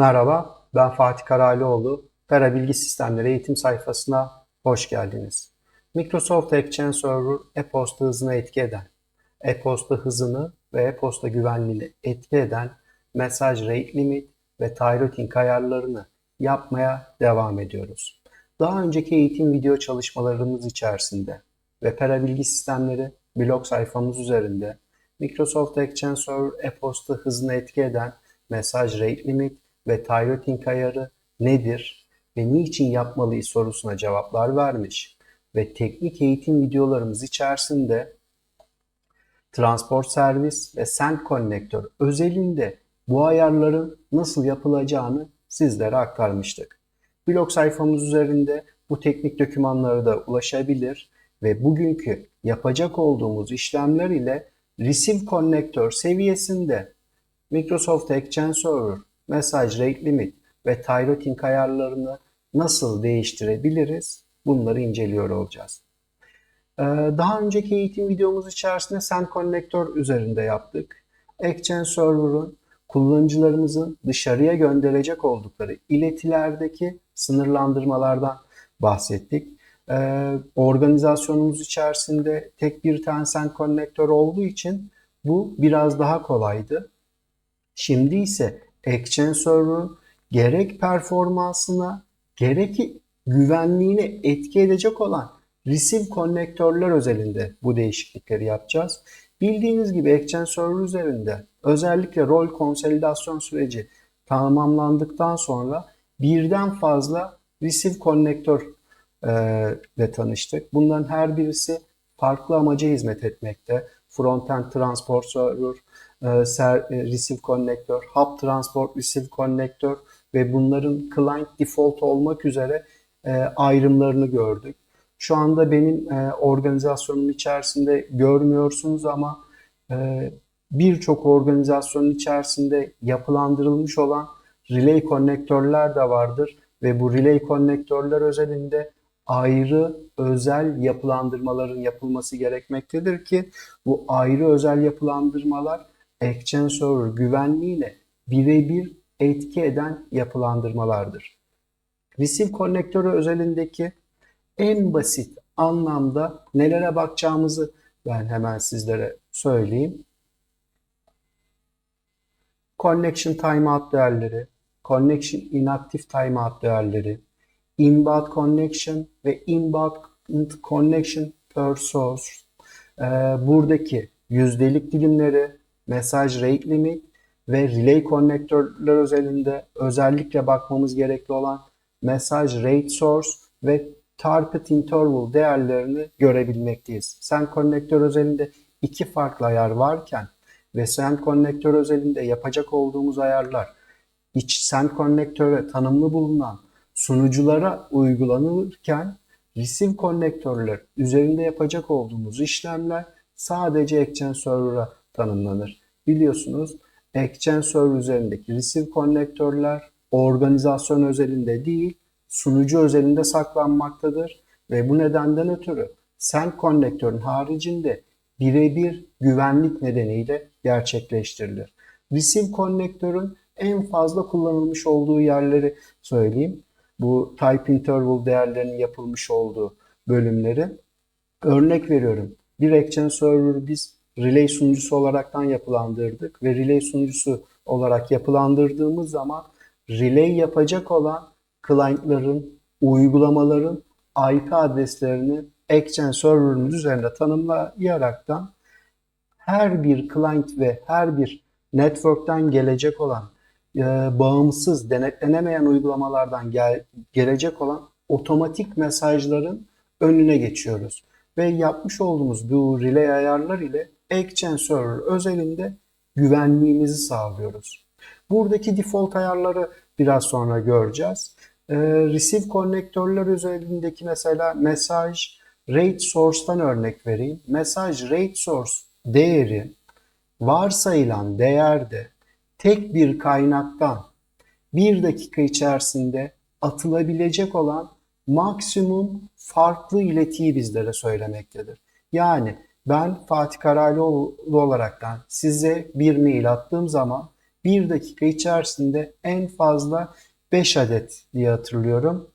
Merhaba, ben Fatih Karalioğlu. Pera Bilgi Sistemleri eğitim sayfasına hoş geldiniz. Microsoft Exchange Server e-posta hızına etki eden, e-posta hızını ve e-posta güvenliğini etki eden mesaj rate limit ve tirouting ayarlarını yapmaya devam ediyoruz. Daha önceki eğitim video çalışmalarımız içerisinde ve Pera Bilgi Sistemleri blog sayfamız üzerinde Microsoft Exchange Server e-posta hızını etki eden mesaj rate limit ve tirouting ayarı nedir ve niçin yapmalıyız sorusuna cevaplar vermiş ve teknik eğitim videolarımız içerisinde transport servis ve send konnektör özelinde bu ayarların nasıl yapılacağını sizlere aktarmıştık. Blog sayfamız üzerinde bu teknik dokümanlara da ulaşabilir ve bugünkü yapacak olduğumuz işlemler ile receive konnektör seviyesinde Microsoft Exchange Server mesaj rate limit ve tirouting ayarlarını nasıl değiştirebiliriz? Bunları inceliyor olacağız. Ee, Daha önceki eğitim videomuz içerisinde Send Connector üzerinde yaptık. Exchange Server'ın kullanıcılarımızın dışarıya gönderecek oldukları iletilerdeki sınırlandırmalardan bahsettik. Ee, organizasyonumuz içerisinde tek bir tane Send Connector olduğu için bu biraz daha kolaydı. Şimdi ise Exchange Server'ın gerek performansına gerek güvenliğine etki edecek olan Receive konnektörler özelinde bu değişiklikleri yapacağız. Bildiğiniz gibi Exchange Server üzerinde özellikle rol konsolidasyon süreci tamamlandıktan sonra birden fazla Receive konnektör e, ile tanıştık. Bunların her birisi farklı amaca hizmet etmekte. Frontend Transport Server, ser, Receive Connector, Hub Transport Receive Connector ve bunların client default olmak üzere e, ayrımlarını gördük. Şu anda benim e, organizasyonum içerisinde görmüyorsunuz ama e, birçok organizasyonun içerisinde yapılandırılmış olan relay konnektörler de vardır ve bu relay konnektörler özelinde ayrı özel yapılandırmaların yapılması gerekmektedir ki bu ayrı özel yapılandırmalar Exchange Server güvenliğiyle birebir etki eden yapılandırmalardır. Receive konnektörü özelindeki en basit anlamda nelere bakacağımızı ben hemen sizlere söyleyeyim. Connection timeout değerleri, connection inactive timeout değerleri, inbound connection ve inbound connection per source, ee, buradaki yüzdelik dilimleri, mesaj rate limit ve relay konnektörler özelinde özellikle bakmamız gerekli olan mesaj rate source ve target interval değerlerini görebilmekteyiz. Send konnektör özelinde iki farklı ayar varken ve send konnektör özelinde yapacak olduğumuz ayarlar iç send konektöre tanımlı bulunan sunuculara uygulanırken receive konnektörler üzerinde yapacak olduğumuz işlemler sadece Exchange Server'a tanımlanır. Biliyorsunuz Exchange Server üzerindeki receive konnektörler organizasyon özelinde değil sunucu özelinde saklanmaktadır ve bu nedenden ötürü send konnektörün haricinde birebir güvenlik nedeniyle gerçekleştirilir. Receive konnektörün en fazla kullanılmış olduğu yerleri söyleyeyim. Bu type interval değerlerinin yapılmış olduğu bölümleri. Örnek veriyorum. Bir Exchange Server biz relay sunucusu olaraktan yapılandırdık ve relay sunucusu olarak yapılandırdığımız zaman relay yapacak olan client'ların, uygulamaların IP adreslerini Exchange Server'ın üzerinde tanımlayaraktan her bir client ve her bir network'ten gelecek olan e, bağımsız, denetlenemeyen uygulamalardan gel, gelecek olan otomatik mesajların önüne geçiyoruz. Ve yapmış olduğumuz bu relay ayarlar ile Exchange Server özelinde güvenliğimizi sağlıyoruz. Buradaki default ayarları biraz sonra göreceğiz. Ee, receive konnektörler özelindeki mesela mesaj rate source'tan örnek vereyim. Mesaj rate source değeri varsayılan değerde tek bir kaynaktan bir dakika içerisinde atılabilecek olan maksimum farklı iletiyi bizlere söylemektedir. Yani ben Fatih Karaylıoğlu olaraktan size bir mail attığım zaman bir dakika içerisinde en fazla 5 adet diye hatırlıyorum.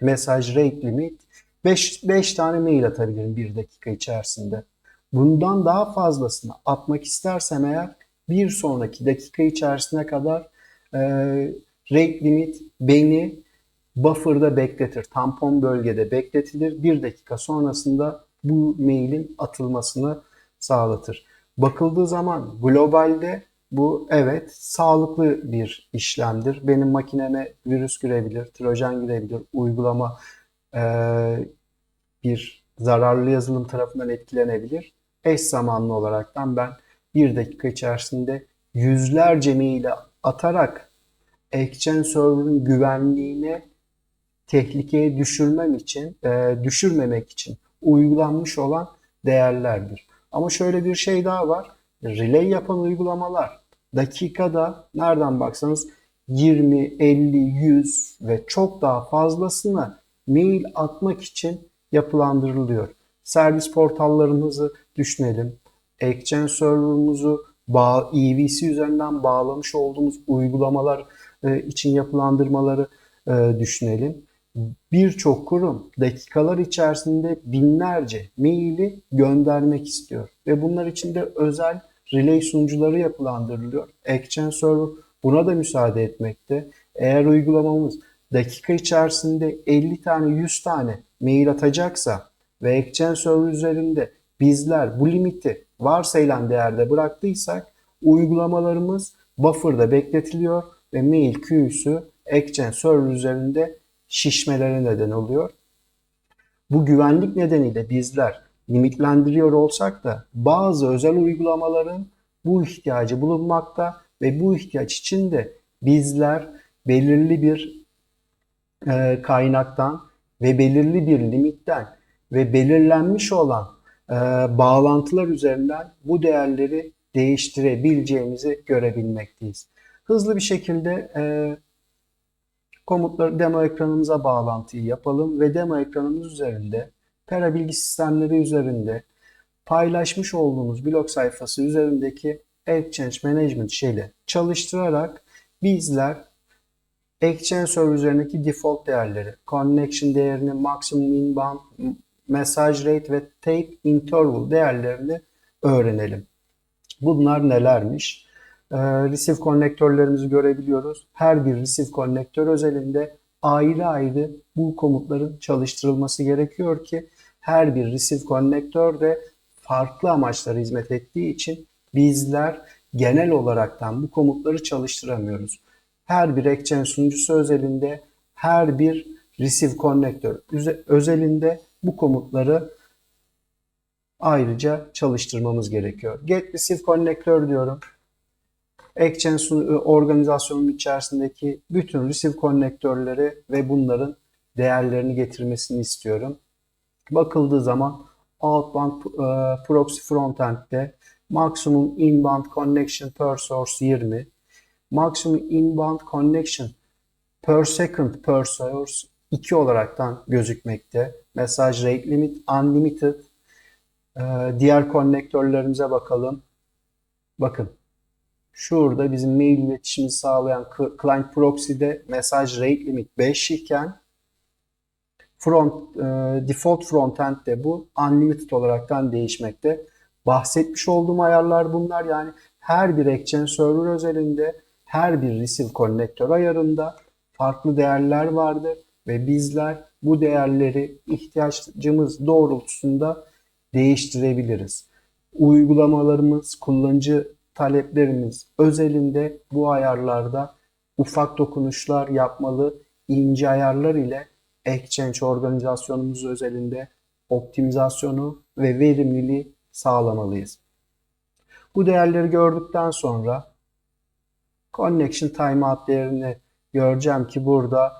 Mesaj rate limit 5, 5 tane mail atabilirim bir dakika içerisinde. Bundan daha fazlasını atmak istersem eğer bir sonraki dakika içerisine kadar e, rate limit beni buffer'da bekletir. Tampon bölgede bekletilir. Bir dakika sonrasında bu mailin atılmasını sağlatır. Bakıldığı zaman globalde bu evet sağlıklı bir işlemdir. Benim makineme virüs girebilir, trojan girebilir, uygulama e, bir zararlı yazılım tarafından etkilenebilir. Eş zamanlı olaraktan ben bir dakika içerisinde yüzlerce mail atarak Exchange server'ın güvenliğine tehlikeye düşürmem için, e, düşürmemek için uygulanmış olan değerlerdir. Ama şöyle bir şey daha var. Relay yapan uygulamalar dakikada nereden baksanız 20, 50, 100 ve çok daha fazlasını mail atmak için yapılandırılıyor. Servis portallarımızı düşünelim. Exchange server'ımızı EVC üzerinden bağlamış olduğumuz uygulamalar e, için yapılandırmaları e, düşünelim. Birçok kurum dakikalar içerisinde binlerce maili göndermek istiyor ve bunlar için de özel relay sunucuları yapılandırılıyor. Exchange Server buna da müsaade etmekte. Eğer uygulamamız dakika içerisinde 50 tane 100 tane mail atacaksa ve Exchange Server üzerinde bizler bu limiti varsayılan değerde bıraktıysak uygulamalarımız buffer'da bekletiliyor ve mail queue'su Exchange Server üzerinde şişmelere neden oluyor. Bu güvenlik nedeniyle bizler limitlendiriyor olsak da bazı özel uygulamaların bu ihtiyacı bulunmakta ve bu ihtiyaç için de bizler belirli bir e, kaynaktan ve belirli bir limitten ve belirlenmiş olan e, bağlantılar üzerinden bu değerleri değiştirebileceğimizi görebilmekteyiz. Hızlı bir şekilde e, komutları demo ekranımıza bağlantıyı yapalım ve demo ekranımız üzerinde Pera bilgi sistemleri üzerinde paylaşmış olduğumuz blog sayfası üzerindeki Exchange Management şeyle çalıştırarak bizler Exchange Server üzerindeki default değerleri, connection değerini, maximum inbound, message rate ve tape interval değerlerini öğrenelim. Bunlar nelermiş? Ee, receive konnektörlerimizi görebiliyoruz. Her bir receive konnektör özelinde ayrı ayrı bu komutların çalıştırılması gerekiyor ki her bir receive konnektör de farklı amaçlara hizmet ettiği için bizler genel olaraktan bu komutları çalıştıramıyoruz. Her bir Exchange sunucusu özelinde her bir receive konnektör özelinde bu komutları ayrıca çalıştırmamız gerekiyor. Get receive konnektör diyorum. Exchange e, organizasyonun içerisindeki bütün receive konnektörleri ve bunların değerlerini getirmesini istiyorum. Bakıldığı zaman outbound e, proxy frontend'de maximum inbound connection per source 20, maximum inbound connection per second per source 2 olaraktan gözükmekte. Message rate limit unlimited. E, diğer konnektörlerimize bakalım. Bakın Şurada bizim mail iletişimi sağlayan client proxy'de message rate limit 5 iken front e, default frontend'de bu unlimited olaraktan değişmekte. Bahsetmiş olduğum ayarlar bunlar. Yani her bir Exchange server özelinde her bir receive konnektör ayarında farklı değerler vardır ve bizler bu değerleri ihtiyacımız doğrultusunda değiştirebiliriz. Uygulamalarımız, kullanıcı taleplerimiz özelinde bu ayarlarda ufak dokunuşlar yapmalı, ince ayarlar ile Exchange organizasyonumuz özelinde optimizasyonu ve verimliliği sağlamalıyız. Bu değerleri gördükten sonra connection timeout değerini göreceğim ki burada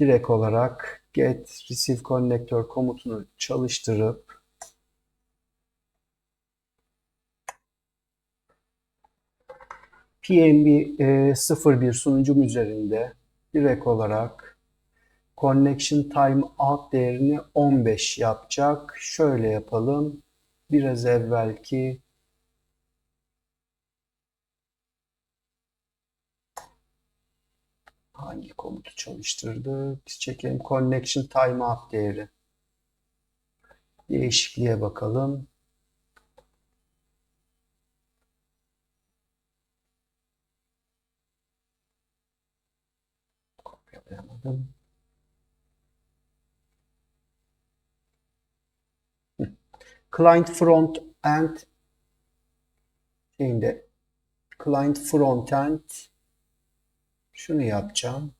direkt olarak get receive connector komutunu çalıştırıp PNB e, 01 sunucum üzerinde direkt olarak connection time out değerini 15 yapacak. Şöyle yapalım. Biraz evvelki hangi komutu çalıştırdık? Çekelim connection time out değeri. Değişikliğe bakalım. Kopyalayamadım. Client front end şeyinde client front end şunu yapacağım.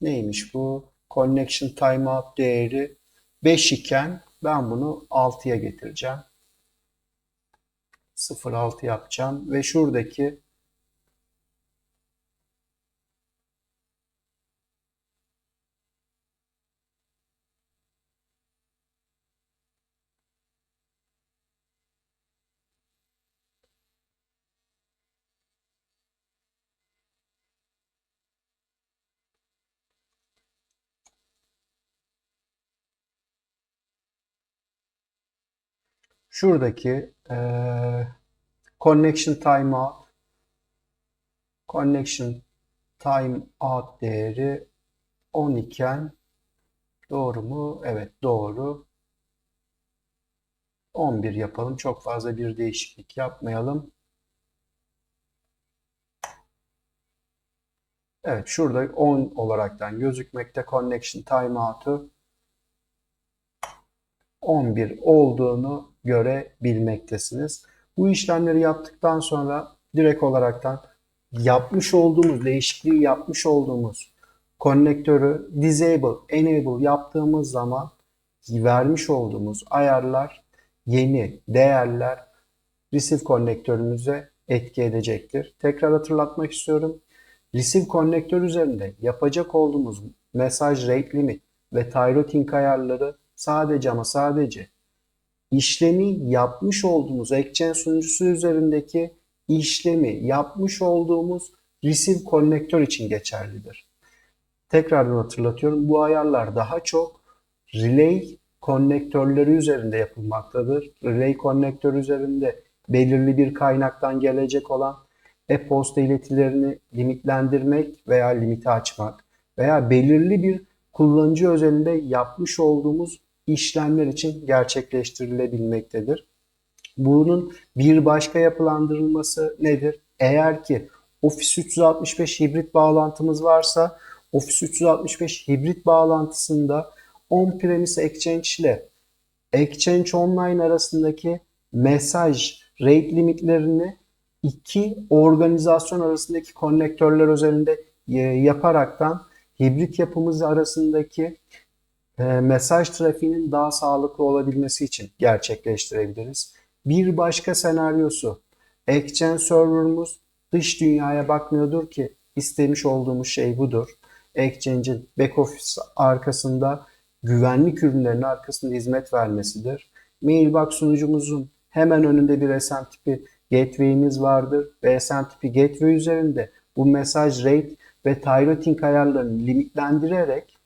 Neymiş bu? Connection timeout değeri 5 iken ben bunu 6'ya getireceğim. 0.6 yapacağım ve şuradaki şuradaki eee, connection timeout connection timeout değeri 10 iken doğru mu? Evet doğru. 11 yapalım. Çok fazla bir değişiklik yapmayalım. Evet şurada 10 olaraktan gözükmekte connection timeout'u 11 olduğunu görebilmektesiniz. Bu işlemleri yaptıktan sonra direkt olaraktan yapmış olduğumuz, değişikliği yapmış olduğumuz konnektörü disable, enable yaptığımız zaman vermiş olduğumuz ayarlar, yeni değerler receive konnektörümüze etki edecektir. Tekrar hatırlatmak istiyorum. Receive konnektör üzerinde yapacak olduğumuz mesaj rate limit ve tyrouting ayarları sadece ama sadece işlemi yapmış olduğumuz Exchange sunucusu üzerindeki işlemi yapmış olduğumuz receive konnektör için geçerlidir. Tekrardan hatırlatıyorum. Bu ayarlar daha çok relay konnektörleri üzerinde yapılmaktadır. Relay konnektör üzerinde belirli bir kaynaktan gelecek olan e-posta iletilerini limitlendirmek veya limiti açmak veya belirli bir kullanıcı özelinde yapmış olduğumuz işlemler için gerçekleştirilebilmektedir. Bunun bir başka yapılandırılması nedir? Eğer ki Office 365 hibrit bağlantımız varsa Office 365 hibrit bağlantısında on-premise Exchange ile Exchange Online arasındaki mesaj rate limitlerini iki organizasyon arasındaki konnektörler üzerinde e, yaparaktan hibrit yapımız arasındaki e, mesaj trafiğinin daha sağlıklı olabilmesi için gerçekleştirebiliriz. Bir başka senaryosu Exchange server'ımız dış dünyaya bakmıyordur ki istemiş olduğumuz şey budur. Exchange'in back office arkasında güvenlik ürünlerinin arkasında hizmet vermesidir. Mailbox sunucumuzun hemen önünde bir SMTP gateway'imiz vardır ve SMTP gateway üzerinde bu mesaj rate ve tyrouting ayarlarını limitlendirerek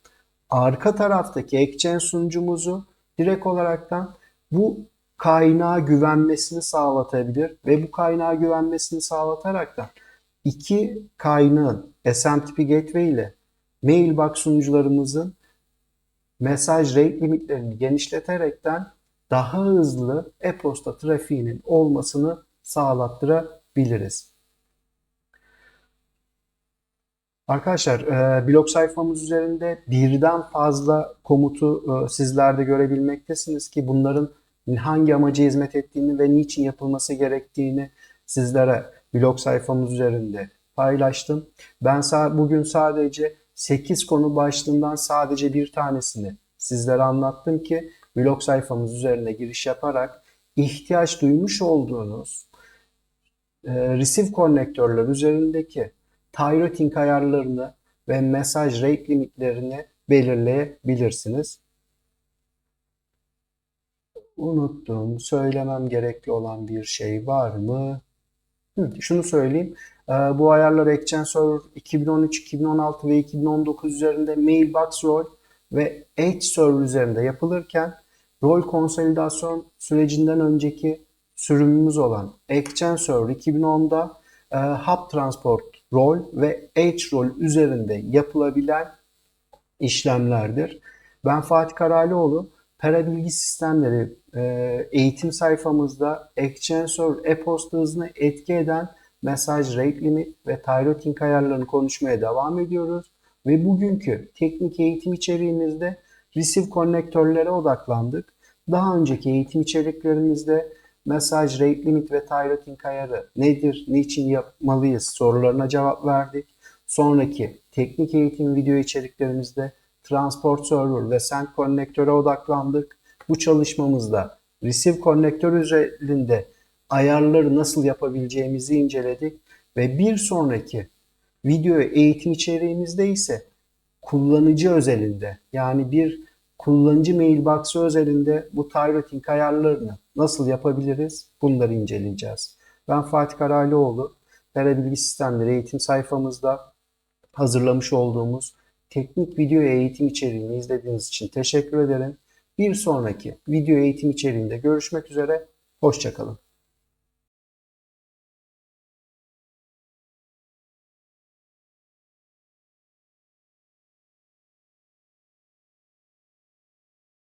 arka taraftaki Exchange sunucumuzu direkt olaraktan bu kaynağa güvenmesini sağlatabilir ve bu kaynağa güvenmesini sağlataraktan iki kaynağın SMTP Gateway ile Mailbox sunucularımızın mesaj rate limitlerini genişleterekten daha hızlı e-posta trafiğinin olmasını sağlattırabiliriz. Arkadaşlar e, blog sayfamız üzerinde birden fazla komutu e, sizler de görebilmektesiniz ki bunların hangi amaca hizmet ettiğini ve niçin yapılması gerektiğini sizlere blog sayfamız üzerinde paylaştım. Ben bugün sadece 8 konu başlığından sadece bir tanesini sizlere anlattım ki blog sayfamız üzerine giriş yaparak ihtiyaç duymuş olduğunuz e, receive konnektörler üzerindeki tyrouting ayarlarını ve mesaj rate limitlerini belirleyebilirsiniz. Unuttum. Söylemem gerekli olan bir şey var mı? Hı, şunu söyleyeyim. Ee, bu ayarlar Exchange Server 2013, 2016 ve 2019 üzerinde Mailbox Role ve Edge Server üzerinde yapılırken rol konsolidasyon sürecinden önceki sürümümüz olan Exchange Server 2010'da e, Hub Transport rol ve H rol üzerinde yapılabilen işlemlerdir. Ben Fatih Karalioğlu. Para bilgi sistemleri e, eğitim sayfamızda Exchanger e-posta hızını etki eden mesaj rate limit ve tyroting ayarlarını konuşmaya devam ediyoruz. Ve bugünkü teknik eğitim içeriğimizde receive konnektörlere odaklandık. Daha önceki eğitim içeriklerimizde mesaj rate limit ve tyroting ayarı nedir, niçin yapmalıyız sorularına cevap verdik. Sonraki teknik eğitim video içeriklerimizde transport server ve send konnektöre odaklandık. Bu çalışmamızda receive konnektör üzerinde ayarları nasıl yapabileceğimizi inceledik ve bir sonraki video eğitim içeriğimizde ise kullanıcı özelinde yani bir kullanıcı mailbox'ı özelinde bu tyroting ayarlarını nasıl yapabiliriz bunları inceleyeceğiz. Ben Fatih Karalioğlu. Pera Bilgi Sistemleri eğitim sayfamızda hazırlamış olduğumuz teknik video eğitim içeriğini izlediğiniz için teşekkür ederim. Bir sonraki video eğitim içeriğinde görüşmek üzere. Hoşçakalın.